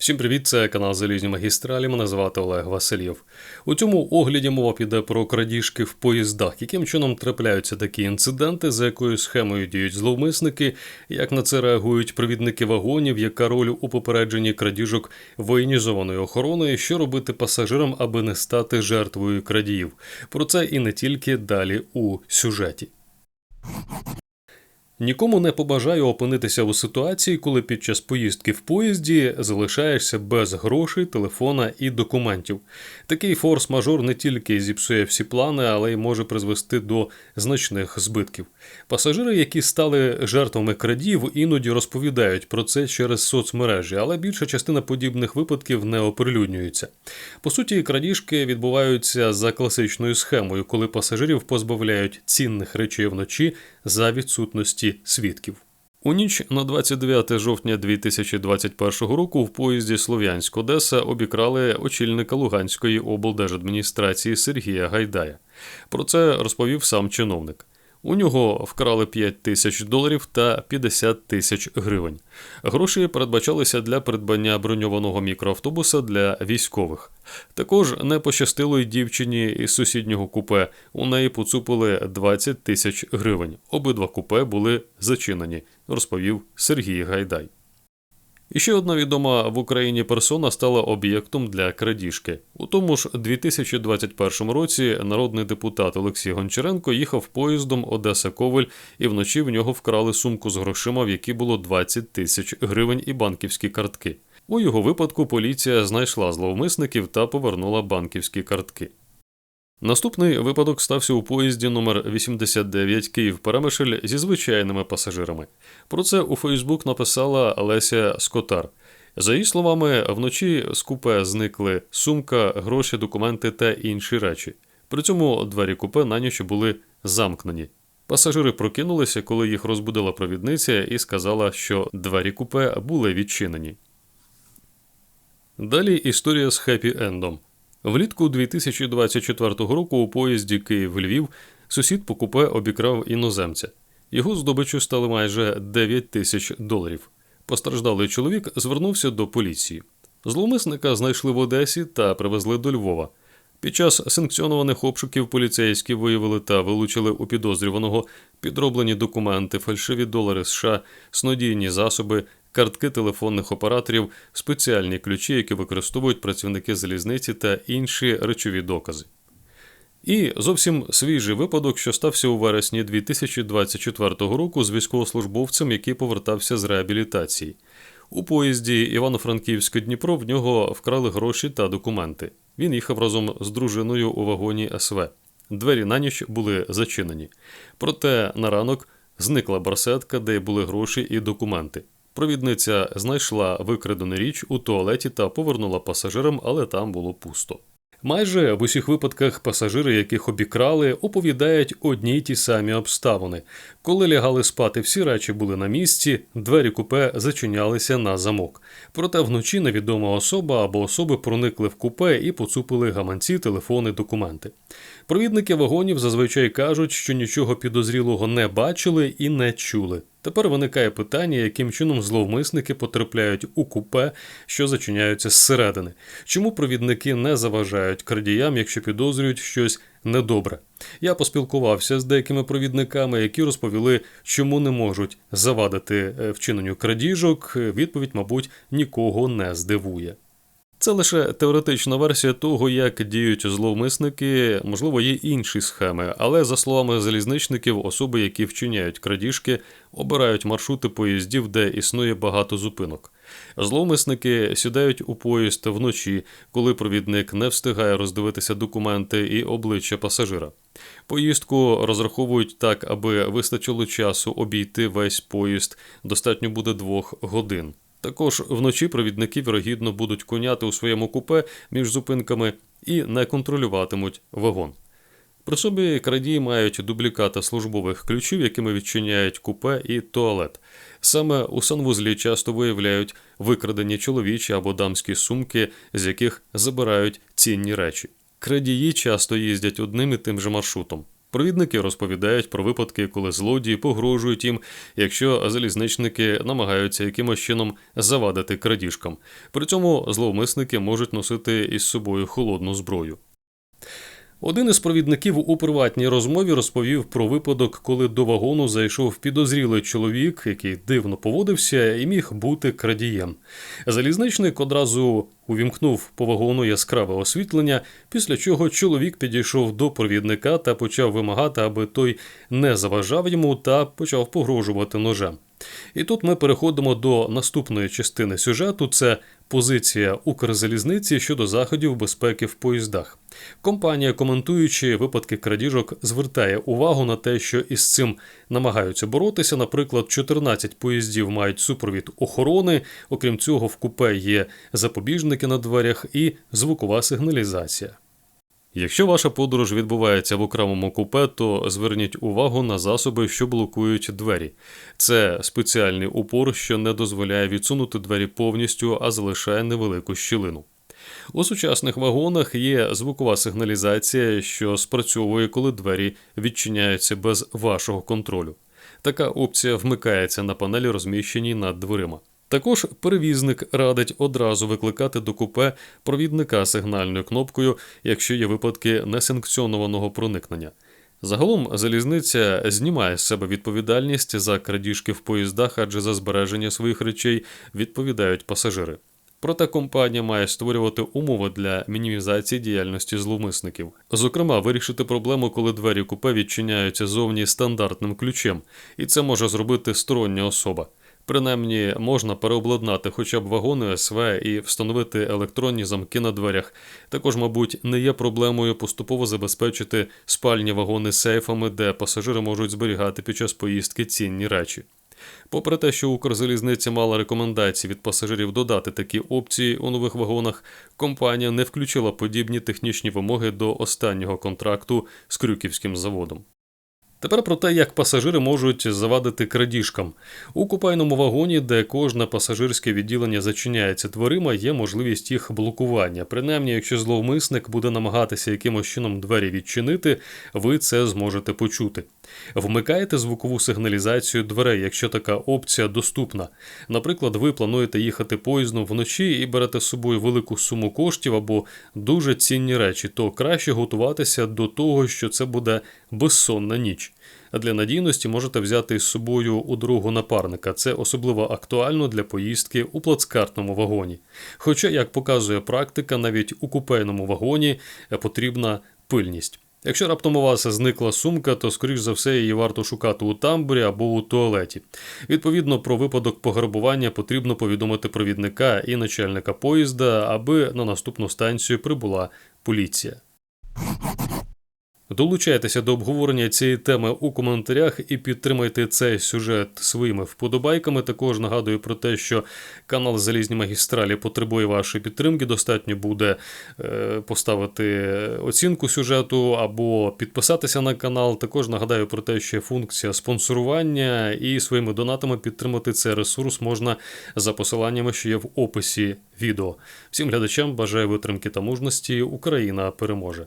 Всім привіт, це канал Залізні Магістралі. Мене звати Олег Васильєв. У цьому огляді мова піде про крадіжки в поїздах, яким чином трапляються такі інциденти, за якою схемою діють зловмисники, як на це реагують провідники вагонів, яка роль у попередженні крадіжок воєнізованої охорони, що робити пасажирам, аби не стати жертвою крадіїв. Про це і не тільки далі у сюжеті. Нікому не побажаю опинитися у ситуації, коли під час поїздки в поїзді залишаєшся без грошей, телефона і документів. Такий форс-мажор не тільки зіпсує всі плани, але й може призвести до значних збитків. Пасажири, які стали жертвами крадіїв, іноді розповідають про це через соцмережі, але більша частина подібних випадків не оприлюднюється. По суті, крадіжки відбуваються за класичною схемою, коли пасажирів позбавляють цінних речей вночі за відсутності свідків. У ніч на 29 жовтня 2021 року в поїзді Слов'янськ Одеса обікрали очільника Луганської облдержадміністрації Сергія Гайдая. Про це розповів сам чиновник. У нього вкрали 5 тисяч доларів та 50 тисяч гривень. Гроші передбачалися для придбання броньованого мікроавтобуса для військових. Також не пощастило й дівчині із сусіднього купе. У неї поцупили 20 тисяч гривень. Обидва купе були зачинені, розповів Сергій Гайдай. І ще одна відома в Україні персона стала об'єктом для крадіжки. У тому ж 2021 році народний депутат Олексій Гончаренко їхав поїздом Одеса Ковель, і вночі в нього вкрали сумку з грошима, в якій було 20 тисяч гривень і банківські картки. У його випадку поліція знайшла зловмисників та повернула банківські картки. Наступний випадок стався у поїзді номер 89 Київ Перемишль зі звичайними пасажирами. Про це у Фейсбук написала Леся Скотар. За її словами, вночі з купе зникли сумка, гроші, документи та інші речі. При цьому двері купе на ніч були замкнені. Пасажири прокинулися, коли їх розбудила провідниця і сказала, що двері купе були відчинені. Далі історія з хеппі-ендом. Влітку 2024 року у поїзді Київ-Львів сусід по купе обікрав іноземця. Його здобичу стали майже 9 тисяч доларів. Постраждалий чоловік звернувся до поліції. Зловмисника знайшли в Одесі та привезли до Львова. Під час санкціонованих обшуків поліцейські виявили та вилучили у підозрюваного підроблені документи, фальшиві долари США, снодійні засоби, картки телефонних операторів, спеціальні ключі, які використовують працівники залізниці та інші речові докази. І зовсім свіжий випадок, що стався у вересні 2024 року з військовослужбовцем, який повертався з реабілітації. У поїзді Івано-Франківське Дніпро в нього вкрали гроші та документи. Він їхав разом з дружиною у вагоні СВ. Двері на ніч були зачинені. Проте на ранок зникла барсетка, де були гроші і документи. Провідниця знайшла викрадену річ у туалеті та повернула пасажирам, але там було пусто. Майже в усіх випадках пасажири, яких обікрали, оповідають одні й ті самі обставини. Коли лягали спати, всі речі були на місці, двері купе зачинялися на замок. Проте вночі невідома особа або особи проникли в купе і поцупили гаманці, телефони, документи. Провідники вагонів зазвичай кажуть, що нічого підозрілого не бачили і не чули. Тепер виникає питання, яким чином зловмисники потрапляють у купе, що зачиняються зсередини. Чому провідники не заважають крадіям, якщо підозрюють щось недобре? Я поспілкувався з деякими провідниками, які розповіли, чому не можуть завадити е, вчиненню крадіжок. Відповідь, мабуть, нікого не здивує. Це лише теоретична версія того, як діють зловмисники, можливо, є інші схеми, але за словами залізничників, особи, які вчиняють крадіжки, обирають маршрути поїздів, де існує багато зупинок. Зловмисники сідають у поїзд вночі, коли провідник не встигає роздивитися документи і обличчя пасажира. Поїздку розраховують так, аби вистачило часу обійти весь поїзд, достатньо буде двох годин. Також вночі провідники, вірогідно, будуть коняти у своєму купе між зупинками і не контролюватимуть вагон. При собі крадії мають дублікати службових ключів, якими відчиняють купе і туалет. Саме у санвузлі часто виявляють викрадені чоловічі або дамські сумки, з яких забирають цінні речі. Крадії часто їздять одним і тим же маршрутом. Провідники розповідають про випадки, коли злодії погрожують їм, якщо залізничники намагаються якимось чином завадити крадіжкам. При цьому зловмисники можуть носити із собою холодну зброю. Один із провідників у приватній розмові розповів про випадок, коли до вагону зайшов підозрілий чоловік, який дивно поводився і міг бути крадієм. Залізничник одразу увімкнув по вагону яскраве освітлення, після чого чоловік підійшов до провідника та почав вимагати, аби той не заважав йому та почав погрожувати ножем. І тут ми переходимо до наступної частини сюжету: це позиція Укрзалізниці щодо заходів безпеки в поїздах. Компанія, коментуючи випадки крадіжок, звертає увагу на те, що із цим намагаються боротися. Наприклад, 14 поїздів мають супровід охорони. Окрім цього, в купе є запобіжники на дверях і звукова сигналізація. Якщо ваша подорож відбувається в окремому купе, то зверніть увагу на засоби, що блокують двері. Це спеціальний упор, що не дозволяє відсунути двері повністю, а залишає невелику щілину. У сучасних вагонах є звукова сигналізація, що спрацьовує, коли двері відчиняються без вашого контролю. Така опція вмикається на панелі, розміщеній над дверима. Також перевізник радить одразу викликати до купе провідника сигнальною кнопкою, якщо є випадки несанкціонованого проникнення. Загалом залізниця знімає з себе відповідальність за крадіжки в поїздах, адже за збереження своїх речей відповідають пасажири. Проте компанія має створювати умови для мінімізації діяльності зловмисників. Зокрема, вирішити проблему, коли двері купе відчиняються зовні стандартним ключем, і це може зробити стороння особа. Принаймні можна переобладнати хоча б вагони СВ і встановити електронні замки на дверях. Також, мабуть, не є проблемою поступово забезпечити спальні вагони сейфами, де пасажири можуть зберігати під час поїздки цінні речі. Попри те, що Укрзалізниця мала рекомендації від пасажирів додати такі опції у нових вагонах, компанія не включила подібні технічні вимоги до останнього контракту з Крюківським заводом. Тепер про те, як пасажири можуть завадити крадіжкам. У купайному вагоні, де кожне пасажирське відділення зачиняється дверима, є можливість їх блокування. Принаймні, якщо зловмисник буде намагатися якимось чином двері відчинити, ви це зможете почути. Вмикаєте звукову сигналізацію дверей, якщо така опція доступна. Наприклад, ви плануєте їхати поїздом вночі і берете з собою велику суму коштів або дуже цінні речі, то краще готуватися до того, що це буде безсонна ніч. А для надійності можете взяти з собою у другу напарника. Це особливо актуально для поїздки у плацкартному вагоні. Хоча, як показує практика, навіть у купейному вагоні потрібна пильність. Якщо раптом у вас зникла сумка, то скоріш за все її варто шукати у тамбурі або у туалеті. Відповідно, про випадок пограбування потрібно повідомити провідника і начальника поїзда, аби на наступну станцію прибула поліція. Долучайтеся до обговорення цієї теми у коментарях і підтримайте цей сюжет своїми вподобайками. Також нагадую про те, що канал Залізні магістралі потребує вашої підтримки. Достатньо буде е, поставити оцінку сюжету або підписатися на канал. Також нагадаю про те, що функція спонсорування і своїми донатами підтримати цей ресурс можна за посиланнями, що є в описі відео. Всім глядачам бажаю витримки та мужності. Україна переможе.